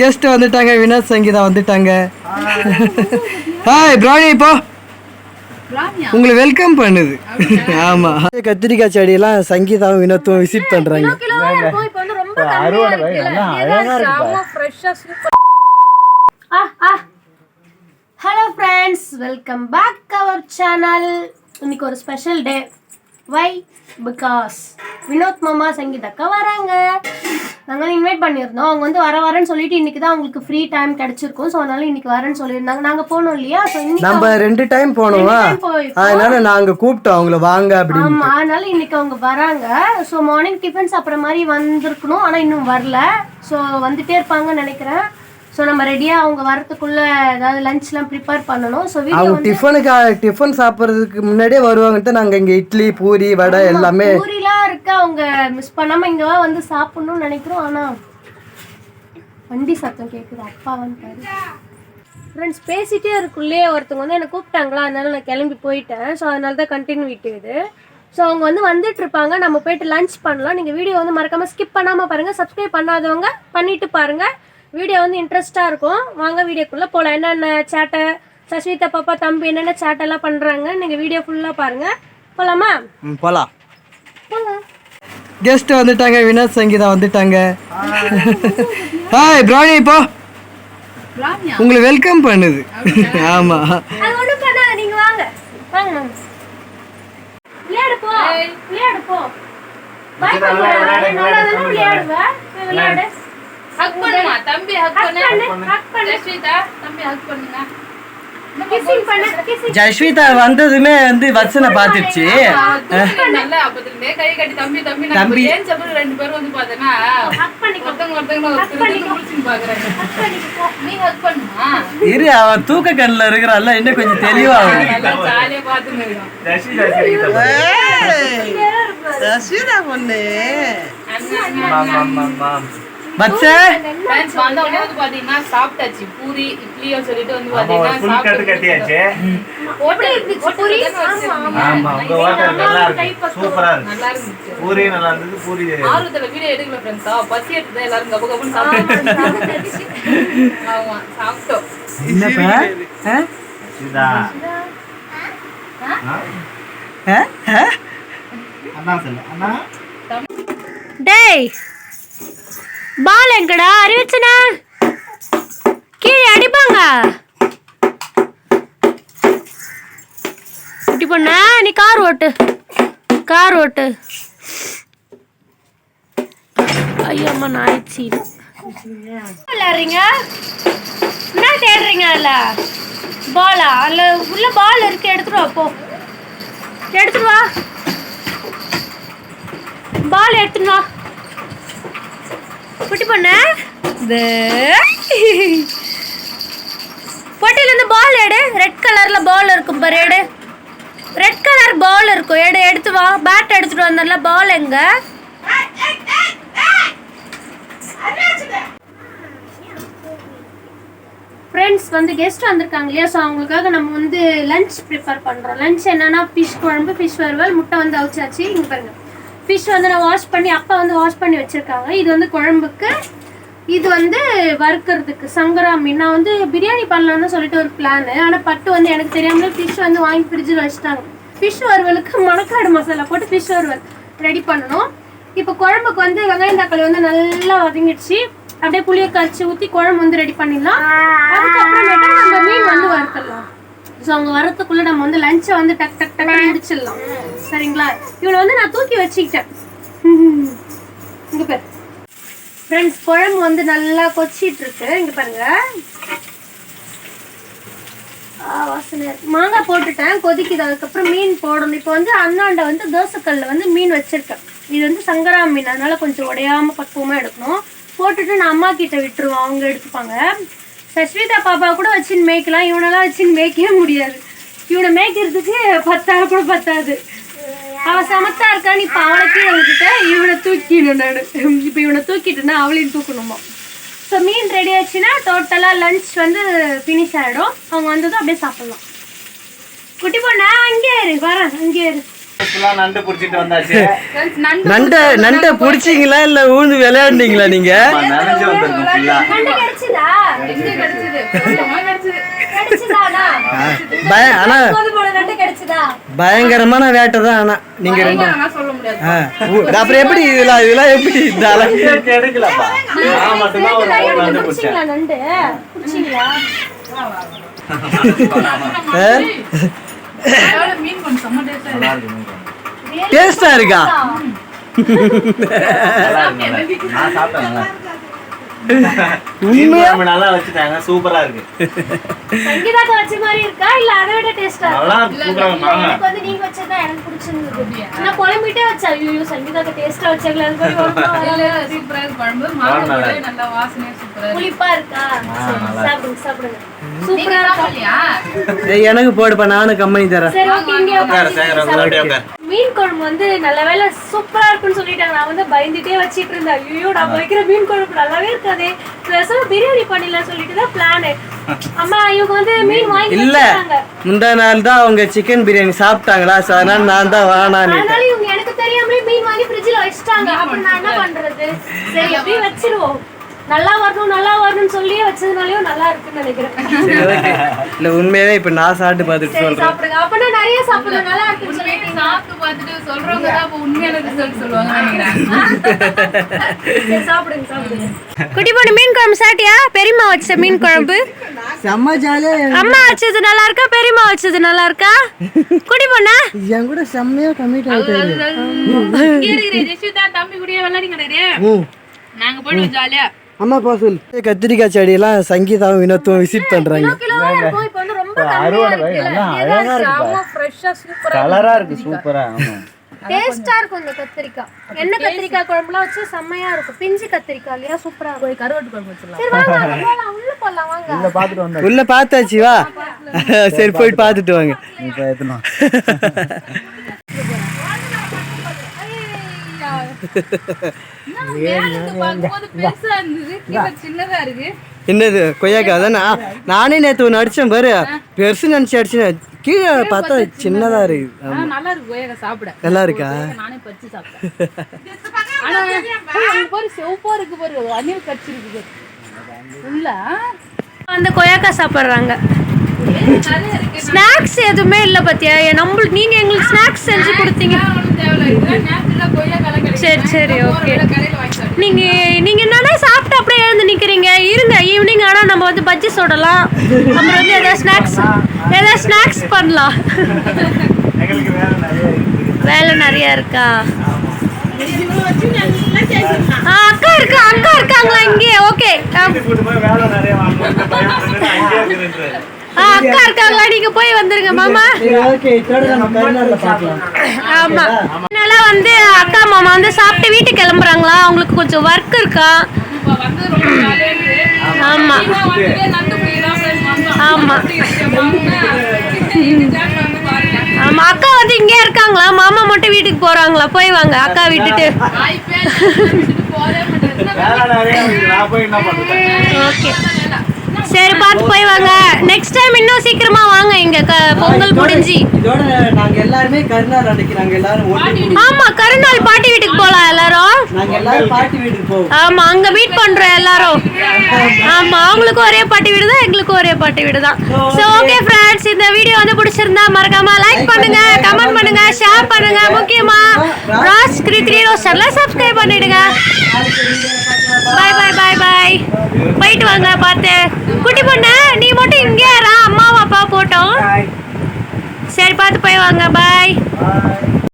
Guest வந்துட்டாங்க வினோத் சங்கீதா வந்துட்டாங்க. Hi brownie இப்போ உங்களை வெல்கம் பண்ணுது. ஆமா. கத்திரிக்காய் செடியெல்லாம் சங்கீதாவும் வினோத்தும் விசிட் பண்றாங்க. Hello friends welcome back our channel இன்னைக்கு ஒரு special day why because Vinod மாமா சங்கீதாக்கா வராங்க. நாங்கள் இன்வைட் பண்ணியிருந்தோம். அவங்க வந்து வர வரேன்னு சொல்லிட்டு இன்னைக்கு தான் அவங்களுக்கு ஃப்ரீ டைம் கிடைச்சிருக்கும். ஸோ அதனால இன்னைக்கு வரேன்னு சொல்லியிருந்தாங்க. நாங்கள் போனோம் இல்லையா? ஸோ நம்ம ரெண்டு டைம் போனோமா. அதனால நாங்க கூப்பிட்டோம். அவங்கள வாங்க அப்படின்னு ஆமா அதனால இன்னைக்கு அவங்க வராங்க. ஸோ மார்னிங் டிஃபன் சாப்பிட்ற மாதிரி வந்திருக்கணும். ஆனா இன்னும் வரல. ஸோ வந்துட்டே இருப்பாங்கன்னு நினைக்கிறேன். ஸோ நம்ம ரெடியா அவங்க வரதுக்குள்ள ஏதாவது லஞ்ச்லாம் ப்ரிப்பேர் பண்ணணும். ஸோ அவங்க டிஃபனுக்கு டிஃபன் சாப்பிட்றதுக்கு முன்னாடியே வருவாங்கன்ட்டு நாங்க இங்க இட்லி பூரி வடை எல்லாமே இருக்கு அவங்க மிஸ் பண்ணாம இங்கவா வந்து சாப்பிடணும்னு நினைக்கிறோம். ஆனா வண்டி சத்தம் கேட்குது அப்பா வந்துட்டாரு. ஃப்ரெண்ட்ஸ் பேசிட்டே இருக்குள்ளேயே ஒருத்தவங்க வந்து என்னை கூப்பிட்டாங்களா? அதனால நான் கிளம்பி போயிட்டேன். ஸோ அதனால தான் கண்டினியூட்டி இது. ஸோ அவங்க வந்து வந்துட்டு இருப்பாங்க. நம்ம போயிட்டு லஞ்ச் பண்ணலாம். நீங்கள் வீடியோ வந்து மறக்காம ஸ்கிப் பண்ணாமல் பாருங்கள் சப்ஸ்கிரைப் பண்ணாதவங்க பண்ணிட்டு பாருங்க. வீடியோ வந்து இன்ட்ரெஸ்ட்டாக இருக்கும். வாங்க வீடியோக்குள்ளே போகலாம் என்னென்ன சேட்டை சஸ்மிதா பாப்பா தம்பி என்னென்ன சேட்டெல்லாம் பண்ணுறாங்க நீங்கள் வீடியோ ஃபுல்லாக பாருங்கள் போகலாமா போகலாம் கெஸ்ட் வந்துட்டாங்க வினோத் சங்கீதா வந்துட்டாங்க. ஹாய் ப்ரௌனி இப்போ உங்களை வெல்கம் பண்ணுது. ஆமா. தம்பி ஹக் ஹக் பண்ணு. பண்ணு. ஹக் பண்ணு. ஜஸ்விதா தம்பி ஹக் பண்ணுங்க. ஜஸ்விதா வந்ததுமே வந்து தம்பி ஹக் பண்ணுமா? இரு அவன் தூக்க கண்ணில் இருக்கிறான்ல இன்னும் கொஞ்சம் தெளிவா ஆகும். நல்லா சாப்பிட்டாச்சு. பூரி இட்லியும் சொல்லிட்டு வந்து சூப்பரா இருக்கு. நல்லா இருந்துச்சு. பூரி நல்லா இருந்தது. பூரி ஆர்வத்துல வீடியோ எடுக்கல ஃப்ரெண்ட்ஸா பசி எடுத்தது எல்லாரும் கப கபன்னு சாப்பிட்டு ஆமா சாப்பிட்டோம்? அண்ணா சொல்லு. அண்ணா. டேய். பால் எங்கடா? அறிவிச்சனா? கீழே அடிப்பாங்க. இப்படி பொண்ணா நீ கார் ஓட்டு. கார் ஓட்டு. ஐயம்மா நாய்ச்சி விளையாடுறீங்க? என்ன தேடுறீங்க அதில்? பாலா? அதில் உள்ள பால் இருக்கு எடுத்துட்டு வா போ. எடுத்துட்டு வா. பால் எடுத்துட்டு வா. குட்டி பொண்ணு. பொட்டிலேருந்து இருந்து பால் எடு. ரெட் கலரில் பால் இருக்கும் பாரு எடு. ரெட் கலர் பால் இருக்கும். எடு எடுத்து வா. பேட் எடுத்துட்டு வந்தல பால் எங்க? ஃப்ரெண்ட்ஸ் வந்து கெஸ்ட் வந்திருக்காங்க இல்லையா? ஸோ அவங்களுக்காக நம்ம வந்து லஞ்ச் ப்ரிப்பேர் பண்ணுறோம் லஞ்ச் என்னன்னா ஃபிஷ் குழம்பு ஃபிஷ் வறுவல் முட்டை வந்து அவிச்சாச்சு. இங்கே பாருங்க. ஃபிஷ் வந்து நான் வாஷ் பண்ணி அப்பா வந்து வாஷ் பண்ணி வச்சுருக்காங்க. இது வந்து குழம்புக்கு இது வந்து வறுக்கிறதுக்கு. சங்கரா மீன். நான் வந்து பிரியாணி பண்ணலாம்னு சொல்லிட்டு ஒரு பிளான் ஆனால் பட்டு வந்து எனக்கு தெரியாமலே ஃபிஷ் வந்து வாங்கி ஃப்ரிட்ஜில் வச்சுட்டாங்க. ஃபிஷ் வறுவலுக்கு மணக்காடு மசாலா போட்டு ஃபிஷ் வறுவல் ரெடி பண்ணணும். இப்போ குழம்புக்கு வந்து வெங்காயம் தக்காளி வந்து நல்லா வதங்கிடுச்சு. அப்படியே புளியை கரைச்சி ஊற்றி குழம்பு வந்து ரெடி பண்ணிடலாம். அதுக்கப்புறமேட்டு நம்ம மீன் வந்து வறுத்துடலாம். ஸோ அவங்க வரத்துக்குள்ள நம்ம வந்து லஞ்சை வந்து டக் டக் டக் முடிச்சிடலாம். சரிங்களா? இவனை வந்து நான் தூக்கி வச்சுக்கிட்டேன். இங்க பாரு. ஃப்ரெண்ட்ஸ் குழம்பு வந்து நல்லா கொச்சிட்டு இருக்கு இங்க பாருங்க. வாசனை. மாங்காய் போட்டுட்டேன். கொதிக்குது. அதுக்கப்புறம் மீன் போடணும். இப்போ வந்து அண்ணாண்ட வந்து தோசைக்கல்ல வந்து மீன் வச்சிருக்கேன். இது வந்து சங்கரா மீன். அதனால கொஞ்சம் உடையாம பக்குவமா எடுக்கணும். போட்டுட்டு நான் அம்மா கிட்ட விட்டுருவோம். அவங்க எடுத்துப்பாங்க. சஸ்மிதா பாப்பா கூட வச்சுன்னு மேய்க்கலாம் இவனெல்லாம் வச்சுன்னு மேய்க்கவே முடியாது. இவனை மேய்க்கிறதுக்கு பத்தாவது கூட பத்தாது. அவள் சமத்தா இருக்கான்னு இப்போ அவளை கீழே இவனை தூக்கிடணும் நான். இப்போ இவனை தூக்கிட்டுனா அவளையும் தூக்கணுமா? ஸோ மீன் ரெடி ஆச்சுன்னா டோட்டலாக லஞ்ச் வந்து ஃபினிஷ் ஆகிடும் அவங்க வந்ததும் அப்படியே சாப்பிட்லாம். குட்டி பொண்ணா அங்கே இரு வரேன் அங்கே இரு. ஃபுல்லா நண்டு புடிச்சிட்டு வந்தாச்சு நண்டு நண்டை நண்டை பிடிச்சிங்களா இல்லை ஊந்து விளையாண்டீங்களா நீங்க நனைஞ்சு வந்திருக்கும் ஃபுல்லா நண்டு கிடைச்சதா எங்க கிடைச்சது கொஞ்சமா கிடைச்சது கிடைச்சதாடா பய ஆனா போது போல நண்டு கிடைச்சதா பயங்கரமான வேட்டை தான் ஆனா நீங்க ரெண்டு அப்புறம் எப்படி இதெல்லாம் இதெல்லாம் எப்படி கிடைக்கலப்பா நான் மட்டும்தான் ஒரு நிறைய மூணு நண்டு நண்டு பிடிச்சேன் பிடிச்சிங்களா நண்டு பிடிச்சிங்களா அதோட மீன் கொஞ்சம் டேஸ்டா இருக்கா? நல்லா இருக்கு, நல்லா இருக்கு. நான் சாப்பிட்டேன் நல்லா இருக்கு. மீன் குழம்பு நல்லா வச்சுட்டாங்க. சூப்பரா இருக்கு. சங்கீதாக்கு வச்ச மாதிரி இருக்கா? இல்ல அதை விட டேஸ்டா நல்லா இருக்கு. சூப்பரா இருக்கு. வாங்க. எனக்கு வந்து நீங்க வச்சதா எனக்கு பிடிச்சிருந்தது. நான் குழம்பிட்டே வச்சா ஐயோ சங்கீதாக்கு டேஸ்டா வச்சாங்களே அது மாதிரி ஒழுங்கா இல்ல, வரல. இல்ல, சூப்பரா இருக்கு. குழம்பு. மாங்காய் நல்லா கூட நல்லா வாசனையா சூப்பரா இருக்கு. புளிப்பா இருக்கா? சரி, நல்லா சாப்பிடுங்க சாப்பிடுங்க. நீங்க சூப்பரா இருக்கா? சாப்பிடலையா? ஏய், எனக்கு போடுப்பா நானும் கம்பெனி தரேன். சரி ஓகே இங்க உட்காரு, மீன் குழம்பு வந்து நல்ல வேளை சூப்பரா இருக்குன்னு சொல்லிட்டாங்க. நான் வந்து பயந்துட்டே வச்சிட்டு இருந்தேன். ஐயோ நான் வைக்கிற மீன் குழம்பு நல்லாவே இருக்காதே. பேசாம பிரியாணி பண்ணிடலாம் சொல்லிட்டு தான் பிளான் அம்மா இவங்க வந்து மீன் வாங்கி இல்ல. முந்தா நாள் தான் அவங்க சிக்கன் பிரியாணி சாப்பிட்டாங்களா? so அதனால நான் தான் வேணான்னு அதனால இவங்க எனக்கு தெரியாமலே மீன் வாங்கி ஃப்ரிட்ஜ்ல வச்சிட்டாங்க. அப்புறம் நான் என்ன பண்றது? சரி அப்படியே வச்சிருவோம். நல்லா வரணும் நல்லா வரணும்னு சொல்லி வச்சதுனாலயும் நல்லா இருக்குன்னு நினைக்கிறேன். இல்ல உண்மையாவே இப்ப நான் சாப்பிட்டு பார்த்துட்டு சொல்றேன். சாப்பிடுங்க. அப்பனா நிறைய சாப்பிடுங்க. நல்லா இருக்குன்னு சொல்லிட்டீங்க. சாப்பிட்டு பார்த்துட்டு சொல்றவங்க தான் அப்ப உண்மையான ரிசல்ட் சொல்லுவாங்கன்னு நினைக்கிறேன். சாப்பிடுங்க சாப்பிடுங்க. குட்டி பொண்ணு மீன் குழம்பு சாப்பிட்டியா? பெரியம்மா வச்ச மீன் குழம்பு. செம்ம ஜாலியா அம்மா வச்சது நல்லா இருக்கா? பெரியம்மா வச்சது நல்லா இருக்கா? குட்டி பொண்ணா? என் கூட செம்மையா கம்மிட் ஆயிட்டாரு. இங்க இருக்கிற ஜெஷிதா தம்பி கூடயே விளையாடி கிடக்குறியா ம். நாங்க போயிடுவோம் ஜாலியா. அம்மா பா சொல் கத்திரிக்காய் செடியெல்லாம் சங்கீதாவும் வினோத்தும் விசிட் பண்றாங்க. கலரா இருக்கு சூப்பரா ஆமா. டேஸ்டா இருக்கும் இந்த கத்திரிக்காய். என்ன கத்திரிக்காய் குழம்புலாம் வச்சு செம்மையா இருக்கும். பிஞ்சு கத்திரிக்காய் இல்லையா? சூப்பரா இருக்கும். கருவாட்டு குழம்பு வச்சிடலாம். சரி வாங்க போலாம். உள்ள பார்த்தாச்சு வா. சரி போயிட்டு பார்த்துட்டு வாங்க இப்ப எத்தனும் பார்க்கும்போது பெருசா இருந்தது கீழே சின்னதா இருக்கு என்னது கொய்யாக்கா அதானே நானே நேற்று ஒன்று அடித்தேன் பாரு பெருசு நினச்சி அடிச்சேன் கீழே பார்த்தா சின்னதா இருக்கு நல்லா இருக்கு கொய்யாக்கா சாப்பிட நல்லா இருக்கா நானே பறிச்சு சாப்பிட்டேன் பாரு செவப்பா இருக்கு பாரு அணில் கடிச்சிருக்கு உள்ள வந்து கொய்யாக்காய் சாப்பிட்றாங்க ஸ்நாக்ஸ் எதுவுமே இல்ல பாத்தியா எ- நம்மளுக்கு நீங்க எங்களுக்கு ஸ்நாக்ஸ் செஞ்சு கொடுத்தீங்க சரி சரி ஓகே நீங்க நீங்க என்னன்னா சாப்பிட்டு அப்படியே எழுந்து நிக்கிறீங்க? இருங்க ஈவினிங் ஆனா நம்ம வந்து பஜ்ஜி சுடலாம். அப்புறம் வந்து ஏதாவது ஸ்நாக்ஸ் ஏதாவது ஸ்நாக்ஸ் பண்ணலாம். எங்களுக்கு வேற நிறைய இருக்கு. வேலை நிறைய இருக்கா? ஆ, அக்கா இருக்கு? அக்கா இருக்காங்களா இங்கே? ஓகே அக்கா இருக்காங்களா? நீங்க போய் வந்துருங்க மாமா. ஆமா. அதனால வந்து அக்கா மாமா வந்து சாப்பிட்டு வீட்டுக்கு கிளம்புறாங்களா? அவங்களுக்கு கொஞ்சம் ஒர்க் இருக்கா? ஆமா. ஆமா. ஆமா அக்கா வந்து இங்கே இருக்காங்களா? மாமா மட்டும் வீட்டுக்கு போறாங்களா? போய் வாங்க அக்கா விட்டுட்டு. ஓகே. சரி பார்த்து போய் வாங்க. நெக்ஸ்ட் டைம் இன்னும் சீக்கிரமா வாங்க. இங்க க- பொங்கல் முடிஞ்சு. இதோட நாங்க எல்லாருமே கருநாள் அன்னைக்கு நாங்க எல்லாரும் ஆமா கருநாள் பாட்டி வீட்டுக்கு போலாம் எல்லாரும். நாங்க எல்லாரும் பாட்டி வீட்டுக்கு போவோம். ஆமா அங்க மீட் பண்றோம் எல்லாரும். ஆமா அவங்களுக்கும் ஒரே பாட்டி வீடு தான் எங்களுக்கும் ஒரே பாட்டி வீடு தான் சோ ஓகே ஃப்ரெண்ட்ஸ் இந்த வீடியோ வந்து பிடிச்சிருந்தா மறக்காம லைக் பண்ணுங்க கமெண்ட் பண்ணுங்க ஷேர் பண்ணுங்க முக்கியமா ராஸ் த்ரீ த்ரீ சப்ஸ்கிரைப் பண்ணிடுங்க. பாய் பாய் பாய் பாய் போயிட்டு வாங்க பார்த்து. குட்டி பொண்ணு நீ மட்டும் இங்கே இரு, அம்மாவும் அப்பா போட்டோம். சரி பார்த்து போய் வாங்க. பாய் Bye.